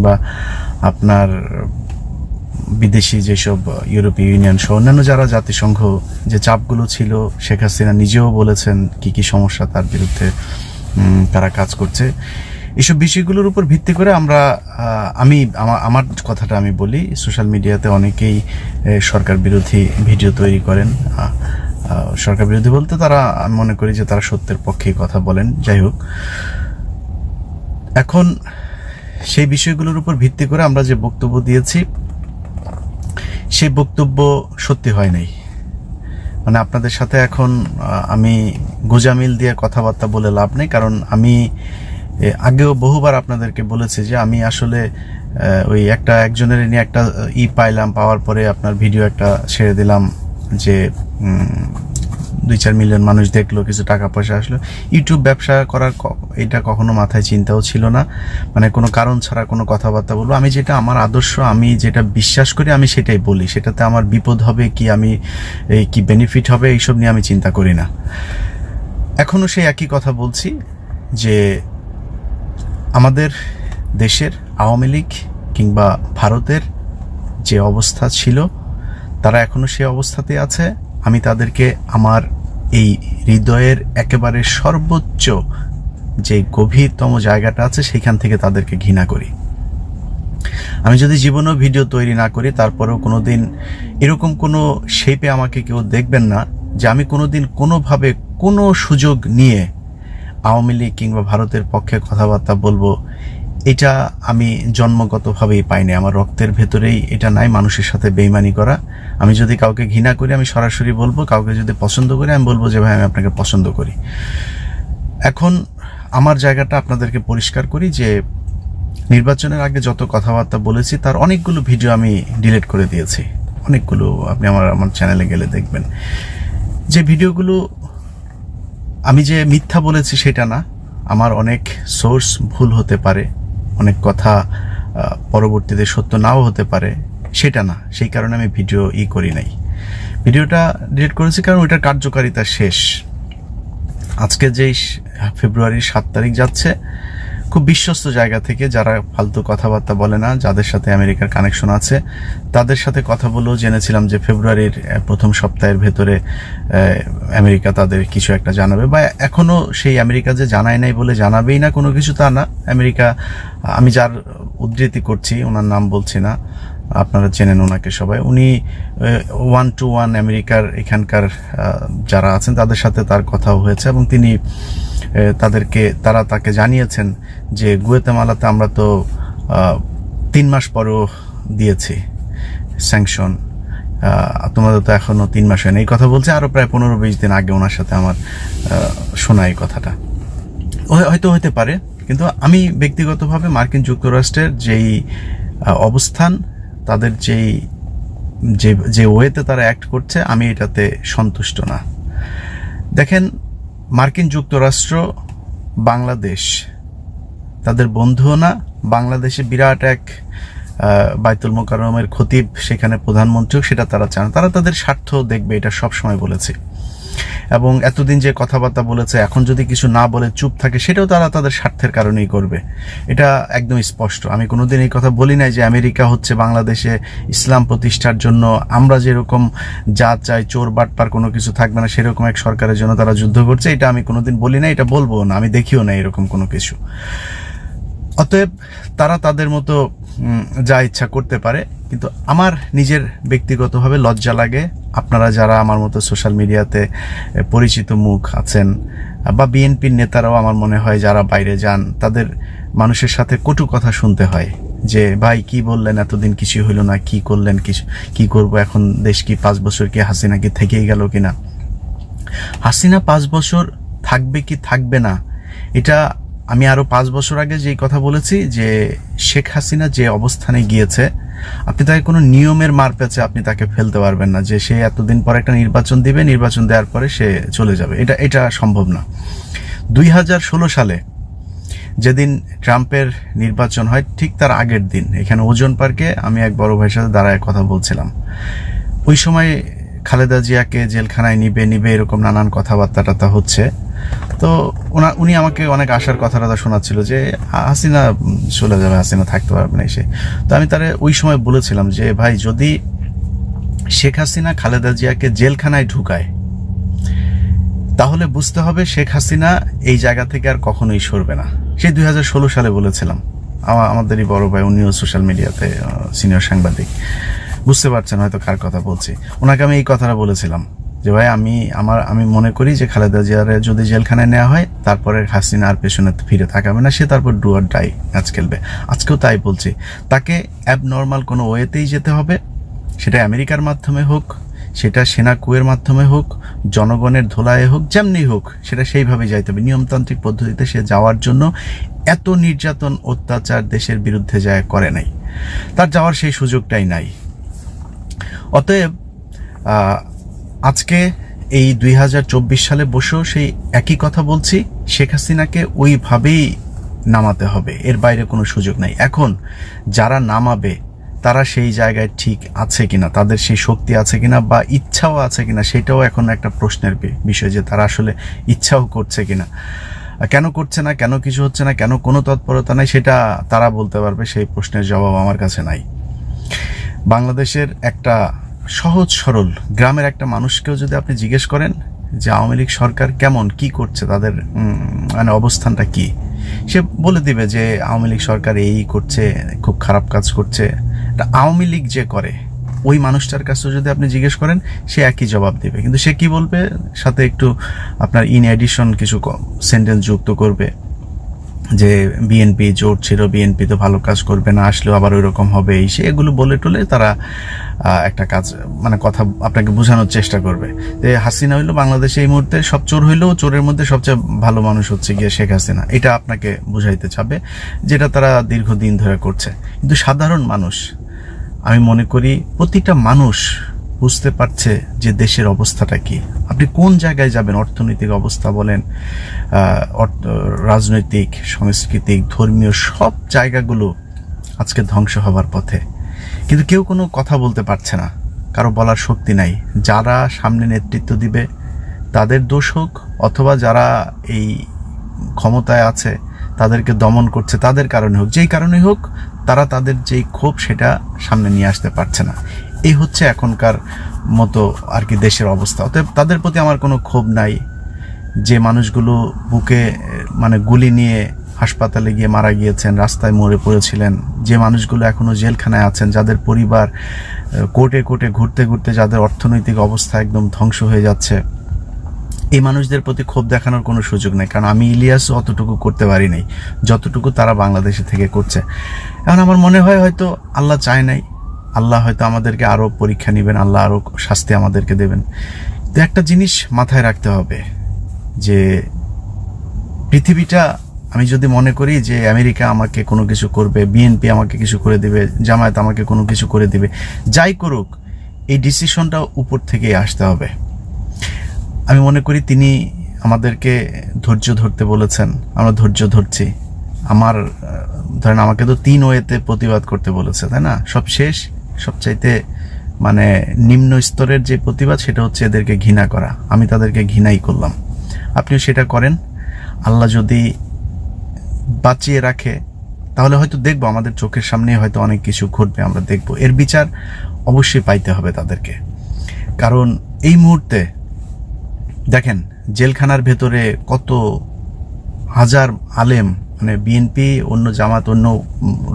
কিংবা আপনার বিদেশি যেসব ইউরোপীয় ইউনিয়ন সহ অন্যান্য যারা জাতিসংঘ যে চাপগুলো ছিল, শেখ হাসিনা নিজেও বলেছেন কি কি সমস্যা তার বিরুদ্ধে তারা কাজ করছে। এইসব বিষয়গুলোর উপর ভিত্তি করে আমরা আমি আমার কথাটা আমি বলি, সোশ্যাল মিডিয়াতে অনেকেই সরকার বিরোধী ভিডিও তৈরি করেন। সরকার বিরোধী বলতে তারা, আমি মনে করি যে তারা সত্যের পক্ষেই কথা বলেন। যাই হোক, এখন সেই বিষয়গুলোর উপর ভিত্তি করে আমরা যে বক্তব্য দিয়েছি সেই বক্তব্য সত্যি হয় নাই। মানে আপনাদের সাথে এখন আমি গোজামিল দিয়ে কথাবার্তা বলে লাভ নেই, কারণ আমি আগেও বহুবার আপনাদেরকে বলেছি যে আমি আসলে ওই একটা একজনের নিয়ে একটা ই পাইলাম, পাওয়ার পরে আপনার ভিডিও একটা ছেড়ে দিলাম যে দুই চার মিলিয়ন মানুষ দেখল, কিছু টাকা পয়সা আসলো। ইউটিউব ব্যবসা করার এটা কখনো মাথায় চিন্তাও ছিল না। মানে কোনো কারণ ছাড়া কোনো কথাবার্তা বলব। আমি যেটা, আমার আদর্শ, আমি যেটা বিশ্বাস করি, আমি সেটাই বলি। সেটাতে আমার বিপদ হবে কি, আমি এই কি বেনিফিট হবে, এইসব নিয়ে আমি চিন্তা করি না। এখনও সেই একই কথা বলছি যে আমাদের দেশের আওয়ামী লীগ কিংবা ভারতের যে অবস্থা ছিল, তারা এখনও সেই অবস্থাতে আছে। আমি তাদেরকে আমার এই হৃদয়ের একেবারে সর্বোচ্চ যে গভীরতম জায়গাটা আছে, সেখান থেকে তাদেরকে ঘৃণা করি। আমি যদি জীবনেও ভিডিও তৈরি না করি, তারপরেও কোনোদিন এরকম কোনো শেপে আমাকে কেউ দেখবেন না, যে আমি কোনো দিন কোনোভাবে কোনো সুযোগ নিয়ে আওয়ামী লীগ কিংবা ভারতের পক্ষে কথাবার্তা বলব এটা আমি জন্মগতভাবেই পাইনি। আমার রক্তের ভেতরেই এটা নাই, মানুষের সাথে বেইমানি করা। আমি যদি কাউকে ঘৃণা করি, আমি সরাসরি বলব, কাউকে যদি পছন্দ করি, আমি বলব যে, ভাই, আমি আপনাকে পছন্দ করি। এখন আমার জায়গাটা আপনাদেরকে পরিষ্কার করি যে, নির্বাচনের আগে যত কথাবার্তা বলেছি, তার অনেকগুলো ভিডিও আমি ডিলিট করে দিয়েছি। অনেকগুলো, আপনি আমার আমার চ্যানেলে গেলে দেখবেন। যে ভিডিওগুলো আমি যে মিথ্যা বলেছি, সেটা না। আমার অনেক সোর্স ভুল হতে পারে। অনেক কথা পরবর্তীতে সত্য নাও হতে পারে, সেটা না। সেই কারণে আমি ভিডিও ই করি নাই। ভিডিওটা ডিলিট করেছি কারণ ওইটার কার্যকারিতা শেষ। আজকে যেই ফেব্রুয়ারির সাত তারিখ যাচ্ছে খুব বিশ্বস্ত জায়গা থেকে যারা ফালতু কথাবার্তা বলে না, যাদের সাথে আমেরিকার কানেকশন আছে, তাদের সাথে কথা বলেও জেনেছিলাম যে ফেব্রুয়ারির প্রথম সপ্তাহের ভেতরে আমেরিকা তাদের কিছু একটা জানাবে। বা এখনও সেই আমেরিকা যে জানায় নাই বলে জানাবেই না কোনো কিছু তা না। আমেরিকা, আমি যার উদ্ধৃতি করছি, ওনার নাম বলছি না, আপনারা চেনেন ওনাকে সবাই। উনি ওয়ান টু ওয়ান আমেরিকার এখানকার যারা আছেন তাদের সাথে তার কথাও হয়েছে এবং তিনি তাদেরকে, তারা তাকে জানিয়েছেন যে গুয়েতেমালাতে আমরা তো তিন মাস পরও দিয়েছি স্যাংশন তোমাদের তো এখনও তিন মাস হয়নি। এই কথা বলছে আরও প্রায় পনেরো বিশ দিন আগে ওনার সাথে আমার শোনা এই কথাটা। হয়- হয়তো হতে পারে, কিন্তু আমি ব্যক্তিগতভাবে মার্কিন যুক্তরাষ্ট্রের যেই অবস্থান, তাদের যেই, যে যে ওয়েতে তারা অ্যাক্ট করছে, আমি এটাতে সন্তুষ্ট না। দেখেন মার্কিন যুক্তরাষ্ট্র, বাংলাদেশ। তাদের বন্ধুও না। বাংলাদেশে বিরাট এক বাইতুল মোকাররমের খতিব, সেখানে প্রধানমন্ত্রীও সেটা তারা চান। তারা তাদের স্বার্থ দেখবে, এটা সবসময় বলেছে। এবং এতদিন যে কথাবার্তা বলেছে, এখন যদি কিছু না বলে চুপ থাকে, সেটাও তারা তাদের স্বার্থের কারণেই করবে। এটা একদম স্পষ্ট। আমি কোনোদিন এই কথা বলি নাই যে আমেরিকা হচ্ছে বাংলাদেশে ইসলাম প্রতিষ্ঠার জন্য। আমরা যেরকম যা চাই, চোর, বাটপার কোনো কিছু থাকবে না, সেরকম এক সরকারের জন্য তারা যুদ্ধ করছে। এটা আমি কোনোদিন বলি না এটা বলব না। আমি দেখিও না এরকম কোনো কিছু। অতএব তারা তাদের মতো যা ইচ্ছা করতে পারে, কিন্তু আমার নিজের ব্যক্তিগতভাবে লজ্জা লাগে। আপনারা যারা আমার মতো সোশ্যাল মিডিয়াতে পরিচিত মুখ আছেন, বা বিএনপির নেতারাও আমার মনে হয় যারা বাইরে যান, তাদের মানুষের সাথে কটু কথা শুনতে হয় যে, ভাই, কি বললেন? এতদিন কিছু হইল না, কি করলেন? কিছু কি করব? এখন দেশ কি পাঁচ বছর কি হাসিনা কি থেকেই গেল কিনা? হাসিনা পাঁচ বছর থাকবে কি থাকবে না, এটা আমি আরও পাঁচ বছর আগে যেই কথা বলেছি যে শেখ হাসিনা যে অবস্থানে গিয়েছে, আপনি তাকে কোনো নিয়মের মার আপনি তাকে ফেলতে পারবেন না যে সে এতদিন পর একটা নির্বাচন দিবে, নির্বাচন দেওয়ার পরে সে চলে যাবে। এটা এটা সম্ভব না। দুই হাজার ষোলো সালে যেদিন ট্রাম্পের নির্বাচন হয়, ঠিক তার আগের দিন, এখানে ওজন পার্কে আমি এক বড় ভাইয়ের সাথে দাঁড়ায় কথা বলছিলাম। ওই সময় খালেদা জিয়াকে জেলখানায় নিবে নিবে, এরকম নানান কথাবার্তা টাতা হচ্ছে। তো ওনা, উনি আমাকে অনেক আশার কথা টথা শোনাচ্ছিল যে হাসিনা চলে যাবে, হাসিনা থাকতে পারবে না এসে। তো আমি তারে ওই সময় বলেছিলাম যে, ভাই, যদি শেখ হাসিনা খালেদা জিয়াকে জেলখানায় ঢুকায়, তাহলে বুঝতে হবে শেখ হাসিনা এই জায়গা থেকে আর কখনোই সরবে না। সেই দুই সালে বলেছিলাম। আমাদেরই বড় ভাই, উনিও সোশ্যাল মিডিয়াতে সিনিয়র সাংবাদিক। বুঝতে পারছেন হয়তো কার কথা বলছি। ওনাকে আমি এই কথাটা বলেছিলাম যে, ভাই, আমি আমার, আমি মনে করি যে, খালেদা জিয়ারে যদি জেলখানায় নেওয়া হয়, তারপরে হাসিনা আর পেছনে ফিরে তাকাবে না। সে তারপর ডুয়ার ডাই ম্যাচ খেলবে। আজকেও তাই বলছি। তাকে অ্যাব নর্মাল কোনো ওয়েতেই যেতে হবে। সেটা আমেরিকার মাধ্যমে হোক, সেটা সেনা কুয়ের মাধ্যমে হোক, জনগণের ধোলায় হোক, যেমনি হোক, সেটা সেইভাবে যাইতে হবে। নিয়মতান্ত্রিক পদ্ধতিতে সে যাওয়ার জন্য এত নির্যাতন, অত্যাচার দেশের বিরুদ্ধে যায়, করে নাই। তার যাওয়ার সেই সুযোগটাই নাই। অতএব আজকে এই দুই হাজার চব্বিশ সালে বসেও সেই একই কথা বলছি, শেখ হাসিনাকে ওইভাবেই নামাতে হবে। এর বাইরে কোনো সুযোগ নাই। এখন যারা নামাবে, তারা সেই জায়গায় ঠিক আছে কিনা, তাদের সেই শক্তি আছে কিনা বা ইচ্ছাও আছে কিনা, সেটাও এখন একটা প্রশ্নের বিষয় যে তারা আসলে ইচ্ছাও করছে কিনা। কেন করছে না, কেন কিছু হচ্ছে না, কেন কোনো তৎপরতা নাই, সেটা তারা বলতে পারবে, সেই প্রশ্নের জবাব আমার কাছে নাই। বাংলাদেশের একটা সহজ, সরল, গ্রামের একটা মানুষকেও যদি আপনি জিজ্ঞেস করেন যে আওয়ামী লীগ সরকার কেমন, কি করছে, তাদের মানে অবস্থানটা কি, সে বলে দিবে যে আওয়ামী লীগ সরকার এই করছে, খুব খারাপ কাজ করছে। আওয়ামী লীগ যে করে, ওই মানুষটার কাছে যদি আপনি জিজ্ঞেস করেন, সে একই জবাব দেবে। কিন্তু সে কি বলবে? সাথে একটু আপনার ইন এডিশন কিছু সেন্টেন্স যুক্ত করবে। যে বিএনপি জোট ছিল বিএনপি তো ভালো কাজ করবে না, আসলেও আবার ওই রকম হবে, এই সে এগুলো বলে টলে তারা একটা কাজ মানে কথা আপনাকে বোঝানোর চেষ্টা করবে। যে হাসিনা হইল বাংলাদেশে এই মুহূর্তে সব চোর হইলেও চোরের মধ্যে সবচেয়ে ভালো মানুষ হচ্ছে গিয়ে শেখ হাসিনা। এটা আপনাকে বুঝাইতে চাবে, যেটা তারা দীর্ঘদিন ধরে করছে। কিন্তু সাধারণ মানুষ, আমি মনে করি প্রতিটা মানুষ বুঝতে পারছে যে দেশের অবস্থাটা কি। আপনি কোন জায়গায় যাবেন? অর্থনৈতিক অবস্থা বলেন রাজনৈতিক, সাংস্কৃতিক, ধর্মীয়, সব জায়গাগুলো আজকে ধ্বংস হবার পথে। কিন্তু কেউ কোনো কথা বলতে পারছে না। কারও বলার শক্তি নাই। যারা সামনে নেতৃত্ব দিবে, তাদের দোষ হোক, অথবা যারা এই ক্ষমতায় আছে, তাদেরকে দমন করছে, তাদের কারণে হোক, যেই কারণে হোক, তারা তাদের যেই ক্ষোভ সেটা সামনে নিয়ে আসতে পারছে না। এই হচ্ছে এখনকার মতো আর কি দেশের অবস্থা। অতএব তাদের প্রতি আমার কোনো ক্ষোভ নাই যে মানুষগুলো বুকে মানে গুলি নিয়ে হাসপাতালে গিয়ে মারা গিয়েছেন, রাস্তায় মরে পড়েছিলেন, যে মানুষগুলো এখনও জেলখানায় আছেন, যাদের পরিবার কোর্টে কোর্টে ঘুরতে ঘুরতে যাদের অর্থনৈতিক অবস্থা একদম ধ্বংস হয়ে যাচ্ছে, এই মানুষদের প্রতি ক্ষোভ দেখানোর কোনো সুযোগ নেই। কারণ আমি ইলিয়াস অতটুকু করতে পারি নাই, যতটুকু তারা বাংলাদেশে থেকে করছে। এখন আমার মনে হয় হয়তো আল্লাহ চায় নাই আল্লাহ হয়তো আমাদেরকে আরও পরীক্ষা নেবেন, আল্লাহ আরও শাস্তি আমাদেরকে দেবেন। তো একটা জিনিস মাথায় রাখতে হবে যে পৃথিবীটা আমি যদি মনে করি যে আমেরিকা আমাকে কোনো কিছু করবে, বিএনপি আমাকে কিছু করে দিবে, জামায়াত আমাকে কোনো কিছু করে দিবে, যাই করুক, এই ডিসিশনটা উপর থেকেই আসতে হবে। আমি মনে করি তিনি আমাদেরকে ধৈর্য ধরতে বলেছেন, আমরা ধৈর্য ধরছি। আমার ধরেন আমাকে তো তিন ওয়েতে প্রতিবাদ করতে বলেছে, তাই না? সব শেষ। সবচাইতে মানে নিম্ন স্তরের যে প্রতিবাদ সেটা হচ্ছে এদেরকে ঘৃণা করা। আমি তাদেরকে ঘৃণাই করলাম। আপনিও সেটা করেন। আল্লাহ যদি বাঁচিয়ে রাখে, তাহলে হয়তো দেখব আমাদের চোখের সামনে হয়তো অনেক কিছু ঘটবে, আমরা দেখব। এর বিচার অবশ্যই পাইতে হবে তাদেরকে। কারণ এই মুহূর্তে দেখেন, জেলখানার ভেতরে কত হাজার আলেম মানে বিএনপি অন্য জামাত, অন্য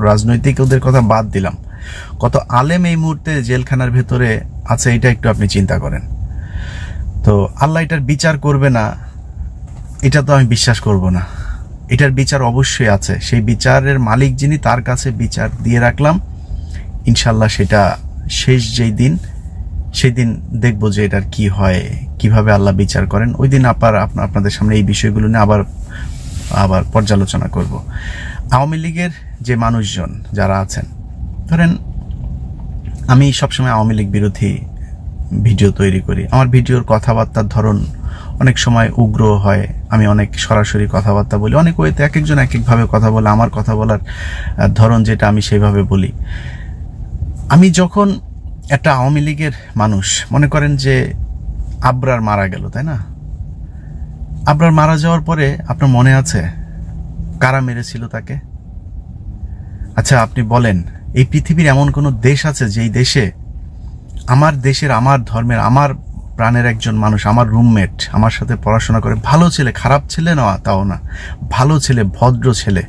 রাজনৈতিক ওদের কথা বাদ দিলাম। কত আলেম এই মুহূর্তে জেলখানার ভেতরে আছে, এটা একটু আপনি চিন্তা করেন। তো আল্লাহ এটার বিচার করবে না, এটা তো আমি বিশ্বাস করব না। এটার বিচার অবশ্যই আছে। সেই বিচারের মালিক যিনি, তার কাছে বিচার দিয়ে রাখলাম। ইনশাল্লাহ সেটা শেষ যেই দিন, সেই দিন দেখব যে এটার কি হয়, কীভাবে আল্লাহ বিচার করেন। ওই দিন আবার আপনা- আপনাদের সামনে এই বিষয়গুলো নিয়ে আবার আবার পর্যালোচনা করব। আওয়ামী লীগের যে মানুষজন যারা আছেন, ধরেন আমি সবসময় আওয়ামী লীগ বিরোধী ভিডিও তৈরি করি। আমার ভিডিওর কথাবার্তার ধরন অনেক সময় উগ্র হয়। আমি অনেক সরাসরি কথাবার্তা বলি। অনেক ওয়েতে এক একজন এক একভাবে কথা বলে, আমার কথা বলার ধরন যেটা আমি সেভাবে বলি। আমি যখন একটা আওয়ামী লীগের মানুষ, মনে করেন যে আবরার মারা গেল, তাই না? আপনার মারা যাওয়ার পরে আপনার মনে আছে কারা মেরেছিল তাকে? আচ্ছা আপনি বলেন, এই পৃথিবীর এমন কোনো দেশ আছে যেই দেশে আমার দেশের, আমার ধর্মের, আমার প্রাণের একজন মানুষ, আমার রুমমেট, আমার সাথে পড়াশোনা করে ভালো ছেলে, খারাপ ছেলে না, তাও না, ভালো ছেলে, ভদ্র ছেলে,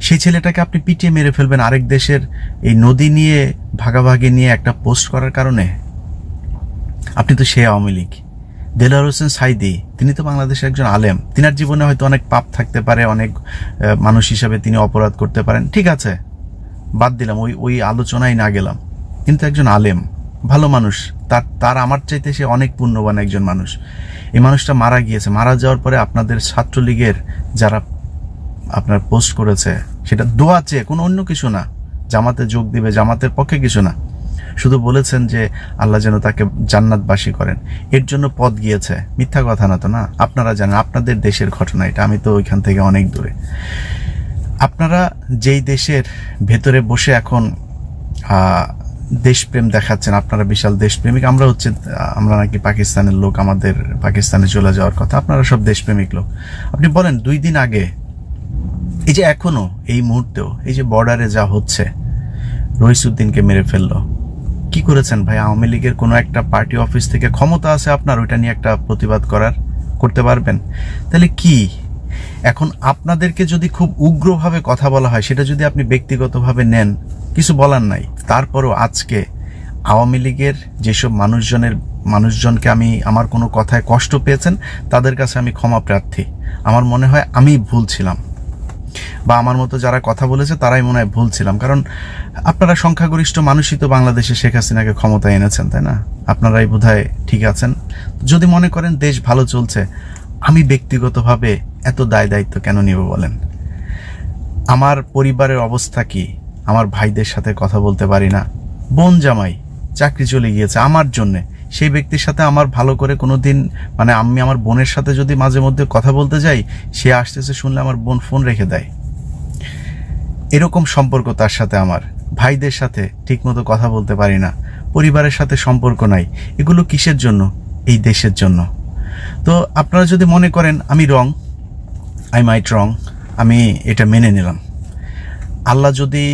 সেই ছেলেটাকে আপনি পিটিয়ে মেরে ফেলবেন আরেক দেশের এই নদী নিয়ে, ভাগাভাগি নিয়ে একটা পোস্ট করার কারণে? আপনি তো সে আওয়ামী লীগ। দেলার হোসেন সাইদি, তিনি তো বাংলাদেশের একজন আলেম। তিনার জীবনে হয়তো অনেক পাপ থাকতে পারে, অনেক মানুষ হিসাবে তিনি অপরাধ করতে পারেন। ঠিক আছে, বাদ দিলাম, ওই ওই আলোচনায় না গেলাম। কিন্তু একজন আলেম, ভালো মানুষ, তার তার আমার চাইতে সে অনেক পুণ্যবান একজন মানুষ। এই মানুষটা মারা গিয়েছে। মারা যাওয়ার পরে আপনাদের ছাত্রলীগের যারা আপনার পোস্ট করেছে, সেটা দোয়া চেয়ে, কোনো অন্য কিছু না। জামাতে যোগ দিবে, জামাতের পক্ষে কিছু না। শুধু বলেছেন যে আল্লাহ যেন তাকে জান্নাতবাসী করেন। এর জন্য পদ গিয়েছে। মিথ্যা কথা না তো না? আপনারা জানেন, আপনাদের দেশের ঘটনা এটা। আমি তো ওইখান থেকে অনেক দূরে। আপনারা যেই দেশের ভেতরে বসে এখন দেশপ্রেম দেখাচ্ছেন, আপনারা বিশাল দেশপ্রেমিক। আমরা হচ্ছে, আমরা নাকি পাকিস্তানের লোক, আমাদের পাকিস্তানে চলে যাওয়ার কথা। আপনারা সব দেশপ্রেমিক লোক। আপনি বলেন, দুই দিন আগে, এই যে এখনও, এই মুহূর্তেও, এই যে বর্ডারে যা হচ্ছে, রইসুদ্দিনকে মেরে ফেলল। কি করেছেন ভাই? আওয়ামী লীগের কোনো একটা পার্টি অফিস থেকে ক্ষমতা আছে আপনার? ওইটা নিয়ে একটা প্রতিবাদ করার, করতে পারবেন? তাহলে কি? এখন আপনাদেরকে যদি খুব উগ্রভাবে কথা বলা হয়, সেটা যদি আপনি ব্যক্তিগতভাবে নেন, কিছু বলার নাই। তারপরও আজকে আওয়ামী লীগের যেসব মানুষজনের, মানুষজনকে আমি, আমার কোনো কথায় কষ্ট পেয়েছেন, তাদের কাছে আমি ক্ষমা প্রার্থী। আমার মনে হয় আমি ভুল ছিলাম। বা আমার মতো যারা কথা বলেছে, তারাই মনে হয় ভুল ছিলাম। কারণ আপনারা সংখ্যাগরিষ্ঠ মানুষই তো বাংলাদেশে শেখ হাসিনাকে ক্ষমতায় এনেছেন, তাই না? আপনারাই বোধহয় ঠিক আছেন। যদি মনে করেন দেশ ভালো চলছে, আমি ব্যক্তিগতভাবে এত দায় দায়িত্ব কেন নিব বলেন? আমার পরিবারের অবস্থা কি? আমার ভাইদের সাথে কথা বলতে পারি না। বোন জামাই, চাকরি চলে গিয়েছে আমার জন্যে। সেই ব্যক্তির সাথে আমার ভালো করে কোনো দিন মানে আমি আমার বোনের সাথে যদি মাঝে মধ্যে কথা বলতে যাই, সে আসতেছে শুনলে আমার বোন ফোন রেখে দেয়। এরকম সম্পর্ক তার সাথে আমার। ভাইদের সাথে ঠিকমতো কথা বলতে পারি না। পরিবারের সাথে সম্পর্ক নাই। এগুলো কিসের জন্য? এই দেশের জন্য। তো আপনারা যদি মনে করেন, আমি রং আই মাইট রং আমি এটা মেনে নিলাম। আল্লাহ যদি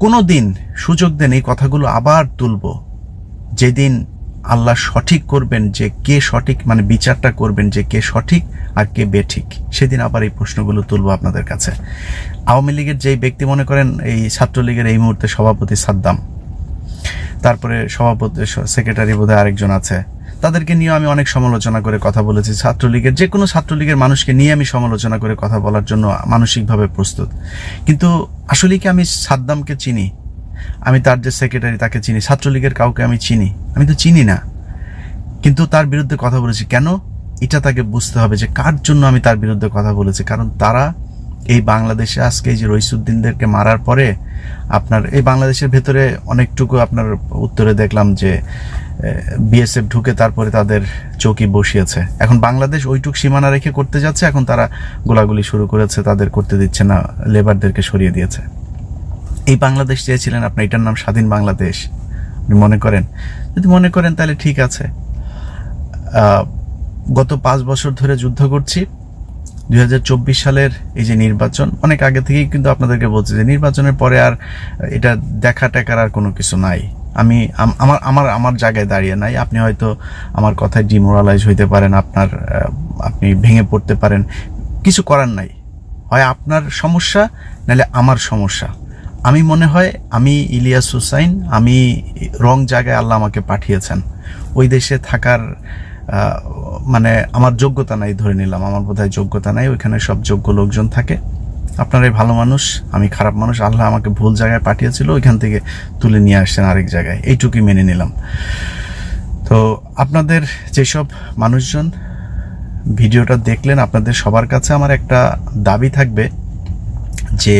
কোনো দিন সুযোগ দেন এই কথাগুলো আবার তুলবো। যেদিন আল্লাহ সঠিক করবেন যে কে সঠিক মানে বিচারটা করবেন যে কে সঠিক আর কে বেঠিক। সেদিন আবার এই প্রশ্নগুলো তুলবো আপনাদের কাছে। আওয়ামী লীগের যেই ব্যক্তি মনে করেন, এই ছাত্রলীগের এই মুহূর্তে সভাপতি সাদ্দাম, তারপরে সভাপতি, সেক্রেটারি বোধহয় আরেকজন আছে, তাদেরকে নিয়ে আমি অনেক সমালোচনা করে কথা বলেছি। ছাত্রলীগের, যে কোনো ছাত্রলীগের মানুষকে নিয়ে আমি সমালোচনা করে কথা বলার জন্য মানসিকভাবে প্রস্তুত। কিন্তু আসলে কি আমি সাদ্দামকে চিনি? আমি তার যে সেক্রেটারি তাকে চিনি। ছাত্রলীগের কাউকে আমি চিনি। আমি তো চিনি না। কিন্তু তার বিরুদ্ধে কথা বলেছি। কেন? এটা তাকে বুঝতে হবে যে কার জন্য আমি তার বিরুদ্ধে কথা বলেছি। কারণ তারা এই বাংলাদেশে আজকে এই যে রইসুদ্দিনদেরকে মারার পরে আপনার এই বাংলাদেশের ভেতরে অনেকটুকু আপনার উত্তরে দেখলাম যে বিএসএফ ঢুকে তারপরে তাদের চৌকি বসিয়েছে। এখন বাংলাদেশ ওইটুক সীমানা রেখে করতে যাচ্ছে। এখন তারা গোলাগুলি শুরু করেছে। তাদের করতে দিচ্ছে না। লেবারদেরকে সরিয়ে দিয়েছে। এই বাংলাদেশ চেয়েছিলেন আপনি, এটার নাম স্বাধীন বাংলাদেশ। আপনি মনে করেন? যদি মনে করেন তাহলে ঠিক আছে। গত পাঁচ বছর ধরে যুদ্ধ করছি। দু হাজার চব্বিশ সালের এই যে নির্বাচন, অনেক আগে থেকেই কিন্তু আপনাদেরকে বলছি যে নির্বাচনের পরে আর এটা দেখা টেকার আর কোনো কিছু নাই। আমি আমার আমার আমার জায়গায় দাঁড়িয়ে নাই। আপনি হয়তো আমার কথায় ডিমোরালাইজ হইতে পারেন, আপনার আপনি ভেঙে পড়তে পারেন। কিছু করার নাই। হয় আপনার সমস্যা, নাহলে আমার সমস্যা। আমি মনে হয় আমি ইলিয়াস হুসাইন, আমি রং জায়গায় আল্লাহ আমাকে পাঠিয়েছেন। ওই দেশে থাকার মানে আমার যোগ্যতা নাই ধরে নিলাম, আমার বোধহয় যোগ্যতা নাই, ওইখানে সব যোগ্য লোকজন থাকে। আপনারাই ভালো মানুষ, আমি খারাপ মানুষ, আল্লাহ আমাকে ভুল জায়গায় পাঠিয়েছিল, ওইখান থেকে তুলে নিয়ে আসছেন আরেক জায়গায়। এইটুকুই মেনে নিলাম। তো আপনাদের যেসব মানুষজন ভিডিওটা দেখলেন, আপনাদের সবার কাছে আমার একটা দাবি থাকবে যে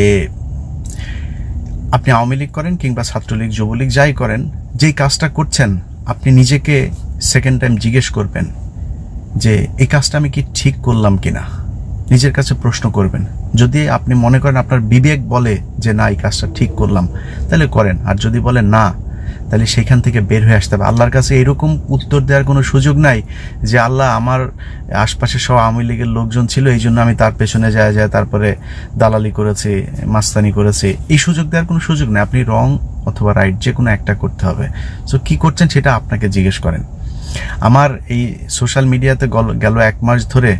আপনি আওয়ামী লীগ করেন কিংবা ছাত্রলীগ, যুবলীগ, যাই করেন, যেই কাজটা করছেন, আপনি নিজেকে সেকেন্ড টাইম জিজ্ঞেস করবেন যে, এই কাজটা আমি কি ঠিক করলাম কিনা? নিজের কাছে প্রশ্ন করবেন। যদি আপনি মনে করেন আপনার বিবেক বলে যে, না, এই কাজটা ঠিক করলাম, তাহলে করেন। আর যদি বলে না তাহলে সেখান থেকে বের হয়ে আসতে হবে। আল্লাহর কাছে এরকম উত্তর দেওয়ার কোনো সুযোগ নাই যে আল্লাহ আমার আশপাশে সব আওয়ামী লীগের লোকজন ছিল, এই জন্য আমি তার পেছনে যায় যায় তারপরে দালালি করেছি, মাস্তানি করেছি। এই সুযোগ দেওয়ার কোনো সুযোগ নেই। আপনি রং অথবা রাইট যে কোনো একটা করতে হবে। সো কি করছেন সেটা আপনাকে জিজ্ঞেস করেন। আমার এই সোশ্যাল মিডিয়াতে গেল এক মাস ধরে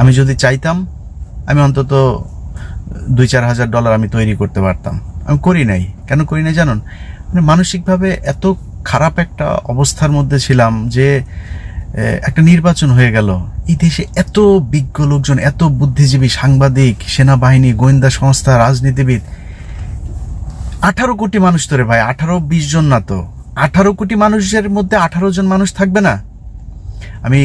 আমি যদি চাইতাম, আমি অন্তত দুই চার হাজার ডলার আমি তৈরি করতে পারতাম। আমি করি নাই। কেন করি নাই জানুন? মানে মানসিকভাবে এত খারাপ একটা অবস্থার মধ্যে ছিলাম যে একটা নির্বাচন হয়ে গেল। এই দেশে এত বিজ্ঞ লোকজন, এত বুদ্ধিজীবী সাংবাদিক, সেনাবাহিনী, গোয়েন্দা সংস্থা, রাজনীতিবিদ। আঠারো কোটি মানুষ তো রে ভাই, আঠারো, বিশ জন না তো। আঠারো কোটি মানুষের মধ্যে আঠারো জন মানুষ থাকবে না? আমি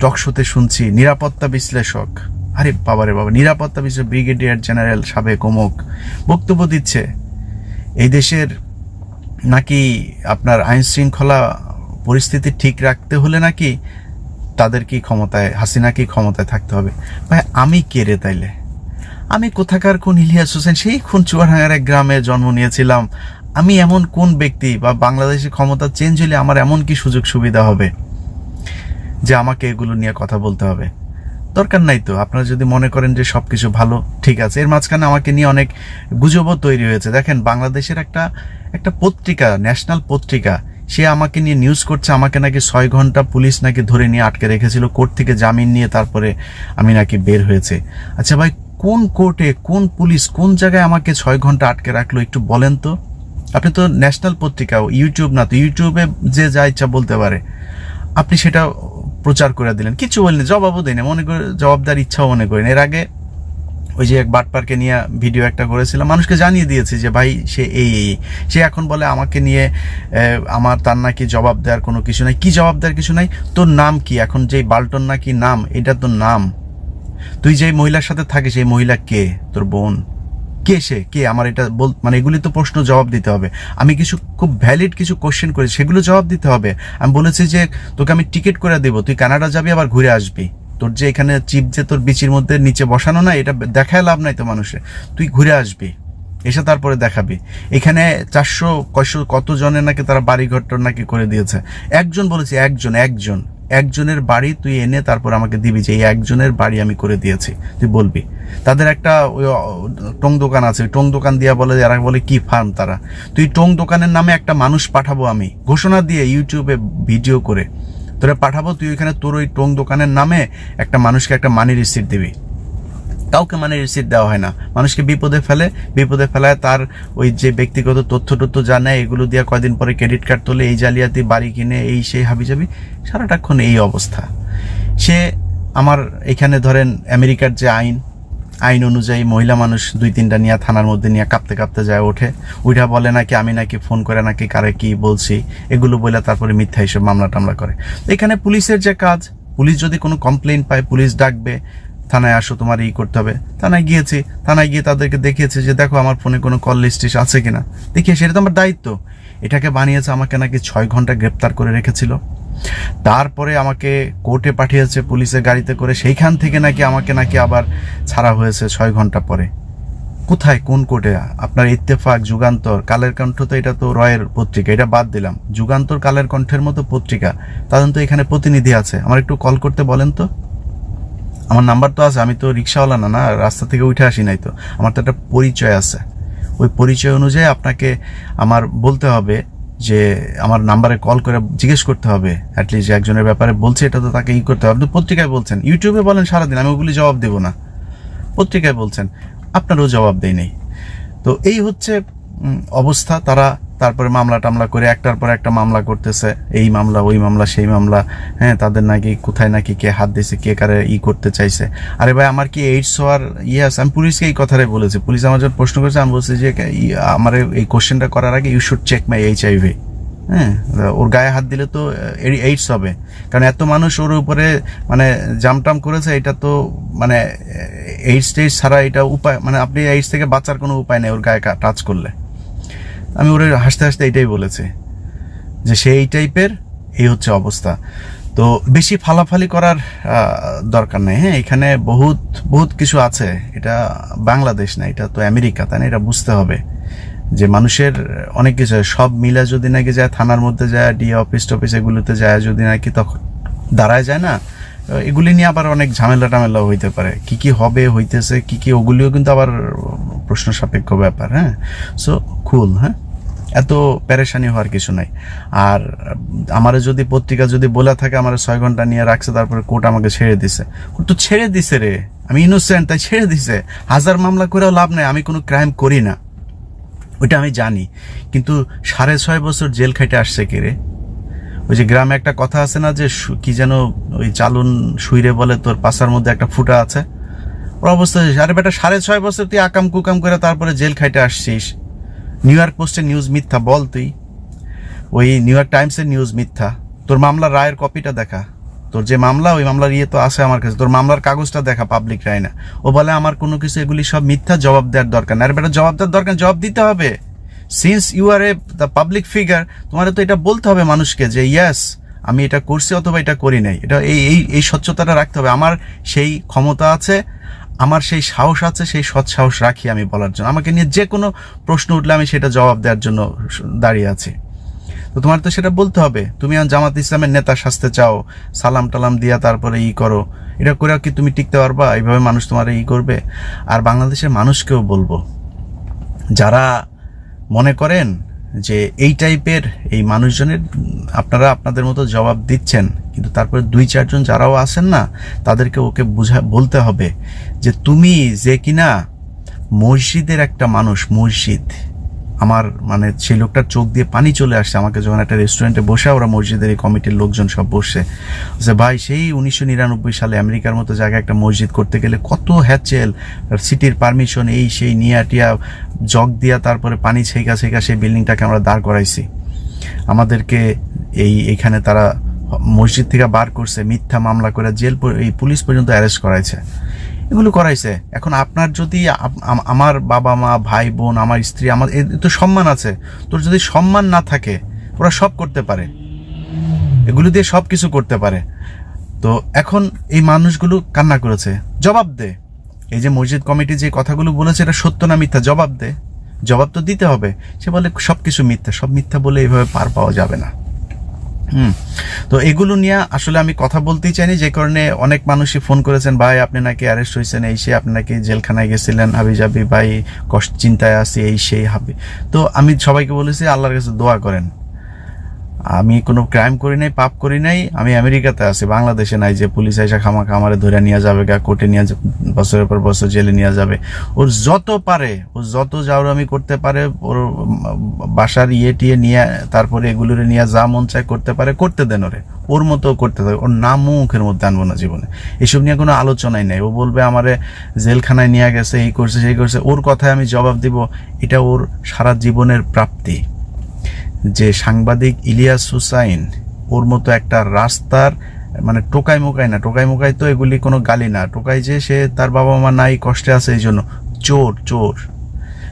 টকশোতে শুনছি, নিরাপত্তা বিশ্লেষক। আরে বাবারে বাবা, নিরাপত্তা বিশ্লেষক, ব্রিগেডিয়ার জেনারেল সাবেক অমুক বক্তব্য দিচ্ছে। এই দেশের নাকি আপনার আইন শৃঙ্খলা পরিস্থিতি ঠিক রাখতে হলে নাকি তাদের কি ক্ষমতায়, হাসিনা কি ক্ষমতায় থাকতে হবে? ভাই, আমি কে রে তাইলে? আমি কোথাকার কোন ইলিয়াস হোসেন? সেই খুন চুয়াডাঙ্গার এক গ্রামে জন্ম নিয়েছিলাম। আমি এমন কোন ব্যক্তি বা বাংলাদেশের ক্ষমতা চেঞ্জ হলে আমার এমন কি সুযোগ সুবিধা হবে যে আমাকে এগুলো নিয়ে কথা বলতে হবে? দরকার নাই তো। আপনারা যদি মনে করেন যে সব কিছু ভালো, ঠিক আছে। এর মাঝখানে আমাকে নিয়ে অনেক গুজবও তৈরি হয়েছে। দেখেন, বাংলাদেশের একটা একটা পত্রিকা, ন্যাশনাল পত্রিকা, সে আমাকে নিয়ে নিউজ করছে, আমাকে নাকি ছয় ঘণ্টা পুলিশ নাকি ধরে নিয়ে আটকে রেখেছিল, কোর্ট থেকে জামিন নিয়ে তারপরে আমি নাকি বের হয়েছে। আচ্ছা ভাই, কোন কোর্টে, কোন পুলিশ, কোন জায়গায় আমাকে ছয় ঘণ্টা আটকে রাখল একটু বলেন তো? আপনি তো ন্যাশনাল পত্রিকা ইউটিউব না, তো ইউটিউবে যে যা ইচ্ছা বলতে পারে। আপনি সেটা প্রচার করে দিলেন। কিছু বললেন জবাবও দেয় মনে করে, জবাবদার ইচ্ছাও মনে করেন। এর আগে ওই যে এক বাটপারকে নিয়ে ভিডিও একটা করেছিলাম। মানুষকে জানিয়ে দিয়েছি যে, ভাই, সে এই এই। সে এখন বলে, আমাকে নিয়ে আমার তার নাকি জবাব দেওয়ার কোনো কিছু নাই। কি জবাব দেওয়ার কিছু নাই? তোর নাম কি? এখন যেই বাল্টন নাকি নাম, এটা তোর নাম। তুই যেই মহিলার সাথে থাকিস, এই মহিলা কে? তোর বোন। কে সে? কে? আমার এটা বল মানে এগুলি তো প্রশ্ন জবাব দিতে হবে। আমি কিছু খুব ভ্যালিড কিছু কোশ্চেন করি সেগুলো জবাব দিতে হবে। আমি বলেছি যে, তোকে আমি টিকিট করে দেবো। তুই কানাডা যাবি, আবার ঘুরে আসবি। তোর যে এখানে চিপ যে তোর বিচির মধ্যে নিচে বসানো না এটা দেখায় লাভ নাই তো মানুষের। তুই ঘুরে আসবি, এসে তারপরে দেখাবি। এখানে চারশো, কয়শো কত জনের নাকি তারা বাড়ি ঘরটর নাকি করে দিয়েছে। একজন বলেছি, একজন একজন। একজনের বাড়ি তুই এনে তারপর আমাকে দিবি যে, এই একজনের বাড়ি আমি করে দিয়েছি। তুই বলবি। তাদের একটা ওই টং দোকান আছে টং দোকান দিয়া বলে, এরা বলে, কি ফার্ম তারা? তুই টং দোকানের নামে একটা মানুষ পাঠাবো আমি। ঘোষণা দিয়ে ইউটিউবে ভিডিও করে তোরা পাঠাবো, তুই ওইখানে তোর ওই টোং দোকানের নামে একটা মানুষকে একটা মানি রিসিট দিবি। কাউকে মানে রিসিট দেওয়া হয় না। মানুষকে বিপদে ফেলে, বিপদে ফেলায় তার ওই যে ব্যক্তিগত তথ্য টথ্য জানায় এগুলো দিয়ে কয়দিন পরে ক্রেডিট কার্ড তোলে, এই জালিয়াতি বাড়ি কিনে, এই সেই হাবি যাবি সারাটাক্ষণ এই অবস্থা। সে আমার এখানে ধরেন আমেরিকার যে আইন আইন অনুযায়ী মহিলা মানুষ দুই তিনটা নিয়ে থানার মধ্যে নিয়ে কাঁপতে কাঁপতে যায় ওঠে। ওইটা বলে নাকি আমি নাকি ফোন করে নাকি কারে কি বলছি, এগুলো বলে তারপরে মিথ্যা হিসেবে মামলা টামলা করে। এখানে পুলিশের যে কাজ, পুলিশ যদি কোনো কমপ্লেন পায়, পুলিশ ডাকবে, থানায় আসো, তোমার ই করতে হবে। থানায় গিয়েছি, থানায় গিয়ে তাদেরকে দেখিয়েছে যে দেখো আমার ফোনে কোনো কল লিস্ট আছে কিনা। দেখিয়ে, সেটা তো আমার দায়িত্ব। এটাকে বানিয়েছে আমাকে নাকি ছয় ঘণ্টা গ্রেপ্তার করে রেখেছিল। তারপরে আমাকে কোর্টে পাঠিয়েছে, পুলিশের গাড়িতে করে। সেইখান থেকে নাকি আমাকে নাকি আবার ছাড়া হয়েছে ছয় ঘণ্টা পরে। কোথায়, কোন কোর্টে? আপনার ইত্তেফাক, যুগান্তর, কালের কণ্ঠ তো এটা তো রয়ের পত্রিকা, এটা বাদ দিলাম। যুগান্তর, কালের কণ্ঠের মতো পত্রিকা তাদের তো এখানে প্রতিনিধি আছে। আমার একটু কল করতে বলেন তো। আমার নাম্বার তো আছে, আমি তো রিক্সাওয়ালা না না, রাস্তা থেকে উঠে আসি নাই তো। আমার তো একটা পরিচয় আছে। ওই পরিচয় অনুযায়ী আপনাকে আমার বলতে হবে যে আমার নাম্বারে কল করে জিজ্ঞেস করতে হবে। অ্যাটলিস্ট একজনের ব্যাপারে বলছে, এটা তো তাকে ই করতে হবে। আপনি পত্রিকায় বলছেন ইউটিউবে বলেন সারাদিন, আমি ওগুলি জবাব দেবো না। পত্রিকায় বলছেন, আপনারও জবাব দেয় নেই। তো এই হচ্ছে অবস্থা। তারা তারপরে মামলা টামলা করে একটার পর একটা মামলা করতেছে, এই মামলা, ওই মামলা, সেই মামলা হ্যাঁ তাদের নাকি, কোথায় নাকি কে হাত দিয়েছে, কে কারে ই করতে চাইছে। আরে ভাই, আমার কি এইডস হওয়ার ইয়ে আছে? আমি পুলিশকে এই কথাটাই বলেছি। পুলিশ আমার যখন প্রশ্ন করেছে, আমি বলছি যে আমার এই কোশ্চেনটা করার আগে you should check my H I V হ্যাঁ ওর গায়ে হাত দিলে তো এইডস হবে। কারণ এত মানুষ ওর উপরে মানে জামটাম করেছে, এটা তো মানে এইডস টেডস ছাড়া এটা উপায় মানে আপনি এইডস থেকে বাঁচার কোনো উপায় নেই ওর গায়ে টাচ করলে। আমি ওরে হাসতে হাসতে এইটাই বলেছি যে সে এই টাইপের এই হচ্ছে অবস্থা। তো বেশি ফালাফালি করার দরকার নেই। হ্যাঁ এখানে বহুত বহুত কিছু আছে। এটা বাংলাদেশ না, এটা তো আমেরিকা, তাই না? এটা বুঝতে হবে যে মানুষের অনেক কিছু। সব মিলা যদি নাকি যায়, থানার মধ্যে যায় ডি অফিস টফিস এগুলোতে যায়, যদি নাকি তখন দাঁড়ায় যায় না এগুলি নিয়ে আবার অনেক ঝামেলা টামেলা হইতে পারে। কি কি হবে, হইতেছে, কি কি, ওগুলিও কিন্তু আবার প্রশ্ন সাপেক্ষ ব্যাপার হ্যাঁ? সো কুল হ্যাঁ? এত প্যারেশানি হওয়ার কিছু নাই। আর আমার যদি পত্রিকা যদি বলে থাকে, আমার ছয় ঘণ্টা নিয়ে রাখছে, তারপরে কোর্ট আমাকে ছেড়ে দিছে। কোর্ট তো ছেড়ে দিছে রে। আমি ইনোসেন্ট তাই ছেড়ে দিছে। হাজার মামলা করেও লাভ নাই, আমি কোনো ক্রাইম করি না। ওইটা আমি জানি। কিন্তু সাড়ে ছয় বছর জেল খাইতে আসছে কে রে? ওই যে গ্রামে একটা কথা আছে না যে কি যেন ওই চালুন শুইরে বলে, তোর পাশার মধ্যে একটা ফুটা আছে। ওর অবস্থা আরে বেটা, সাড়ে ছয় বছর তুই আকাম কুকাম করে তারপরে জেল খাইতে আসছিস। নিউ ইয়র্ক পোস্টের নিউজ মিথ্যা বল তুই। ওই নিউ ইয়র্ক টাইমসের নিউজ মিথ্যা। তোর মামলার রায়ের কপিটা দেখা। তোর যে মামলা, ওই মামলার ইয়ে তো আছে আমার কাছে। তোর মামলার কাগজটা দেখা পাবলিক রায় না। ও বলে, আমার কোনো কিছু এগুলি সব মিথ্যা জবাব দেওয়ার দরকার না। আরে বেটা, জবাব দেওয়ার দরকার জবাব দিতে হবে। Since you are a the public figure তোমার তো এটা বলতে হবে মানুষকে যে ইয়াস আমি এটা করছি অথবা এটা করি নাই। এটা এই এই এই স্বচ্ছতাটা রাখতে হবে। আমার সেই ক্ষমতা আছে, আমার সেই সাহস আছে, সেই সৎ সাহস রাখি আমি বলার জন্য। আমাকে নিয়ে যে কোনো প্রশ্ন উঠলে আমি সেটা জবাব দেওয়ার জন্য দাঁড়িয়ে আছি। তো তোমার তো সেটা বলতে হবে। তুমি জামাত ইসলামের নেতা সাজতে চাও, সালাম টালাম দিয়া তারপরে ই করো। এটা করে কি তুমি টিকতে পারবা? এইভাবে মানুষ তোমার ই করবে? আর বাংলাদেশের মানুষকেও বলব, যারা মনে করেন যে এই টাইপের এই মানুষজনের আপনারা আপনাদের মতো জবাব দিচ্ছেন, কিন্তু তারপরে দুই, চারজন যারাও আসেন না, তাদেরকে ওকে বুঝা, বলতে হবে যে তুমি যে কিনা মসজিদের একটা মানুষ, মসজিদ। আমার মানে সেই লোকটার চোখ দিয়ে পানি চলে আসছে। আমাকে যখন একটা রেস্টুরেন্টে বসে ওরা মসজিদের এই কমিটির লোকজন সব বসছে। যে ভাই, সেই উনিশশো নিরানব্বই সালে আমেরিকার মতো জায়গায় একটা মসজিদ করতে গেলে কত হ্যাচেল সিটির পারমিশন এই, সেই নিয়া টিয়া জগ দিয়া তারপরে পানি ছেঁকা ছেঁকা সেই বিল্ডিংটাকে আমরা দাঁড় করাইছি। আমাদেরকে এই, এখানে তারা মসজিদ থেকে বার করছে, মিথ্যা মামলা করে জেল এই পুলিশ পর্যন্ত অ্যারেস্ট করাইছে। এগুলো করাইছে। এখন আপনার যদি আমার বাবা মা, ভাই বোন, আমার স্ত্রী, আমার তো সম্মান আছে। তোর যদি সম্মান না থাকে, ওরা সব করতে পারে। এগুলো দিয়ে সব কিছু করতে পারে। তো এখন এই মানুষগুলো কান্না করেছে। জবাব দে। এই যে মসজিদ কমিটি যে কথাগুলো বলেছে, এটা সত্য না মিথ্যা? জবাব দে। জবাব তো দিতে হবে। সে বলে সব কিছু মিথ্যা। সব মিথ্যা বলে এইভাবে পার পাওয়া যাবে না। হুম। তো এগুলো নিয়ে আসলে আমি কথা বলতেই চাইনি, যে কারণে অনেক মানুষই ফোন করেছেন, ভাই, আপনি নাকি অ্যারেস্ট হয়েছেন, এই সে আপনি নাকি জেলখানায় গেছিলেন, হাবি যাবি ভাই, কষ্ট চিন্তায় আছি, এই সেই হাবি। তো আমি সবাইকে বলেছি, আল্লাহর কাছে দোয়া করেন। আমি কোনো ক্রাইম করি নাই, পাপ করি নাই, আমি আমেরিকাতে আছি, বাংলাদেশে নাই, যে পুলিশ এসে খামা খামারে ধরে নিয়ে যাবে, গা কোর্টে নিয়ে বছরের পর বছর জেলে নিয়ে যাবে। ওর যত পারে ও যত যাওয়ার আমি করতে পারে, ওর বাসার ইয়ে টিয়ে নিয়ে, তারপরে এগুলোরে নিয়ে যা মন চায় করতে পারে, করতে দেন ওরে। ওর মতো করতে থাকে ওর নাম মুখের মধ্যে আনব না জীবনে। এসব নিয়ে কোনো আলোচনাই নাই। ও বলবে, আমারে জেলখানায় নিয়ে গেছে, এই করছে, সেই করছে। ওর কথায় আমি জবাব দিব, এটা ওর সারা জীবনের প্রাপ্তি। যে সাংবাদিক ইলিয়াস হুসাইন, ওর মতো একটা রাস্তার মানে টোকাই মোকাই না, টোকাই মোকাই তো এগুলি কোনো গালি না। টোকাই যে সে তার বাবা মা নাই, কষ্টে আছে এই জন্য। চোর চোর।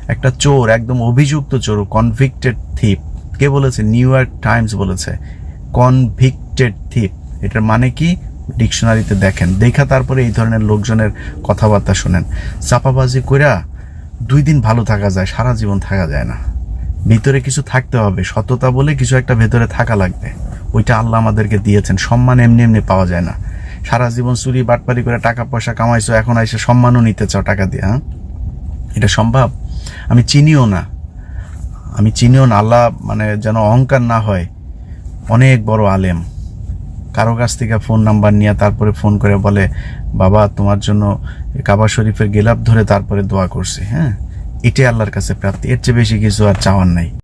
একটা চোর, একদম অভিযুক্ত চোর কনভিক্টেড থিপ কে বলেছে? নিউ ইয়র্ক টাইমস বলেছে। কনভিক্টেড থিপ এটার মানে কি? ডিকশনারিতে দেখেন। দেখা তারপরে এই ধরনের লোকজনের কথাবার্তা শোনেন। চাপাবাজি কইরা দুই দিন ভালো থাকা যায়, সারা জীবন থাকা যায় না। ভিতরে কিছু থাকতে হবে, সততা বলে কিছু একটা ভেতরে থাকা লাগবে। ওইটা আল্লাহ আমাদেরকে দিয়েছেন, সম্মান এমনি এমনি পাওয়া যায় না। সারা জীবন চুরি, বাটপারি করে টাকা, পয়সা কামাইছো, এখন এসে সম্মানও নিতে চাও টাকা দিয়ে হ্যাঁ? এটা সম্ভব? আমি চিনিও না। আমি চিনিও না, আল্লাহ মানে যেন অহংকার না হয়, অনেক বড় আলেম। কারও কাছ থেকে ফোন নাম্বার নিয়ে তারপরে ফোন করে বলে, বাবা, তোমার জন্য কাবা শরীফের গেলাপ ধরে তারপরে দোয়া করছি হ্যাঁ? এটাই আল্লাহর কাছে প্রাপ্তি। এর চেয়ে বেশি কিছু আর চাওয়ার নাই।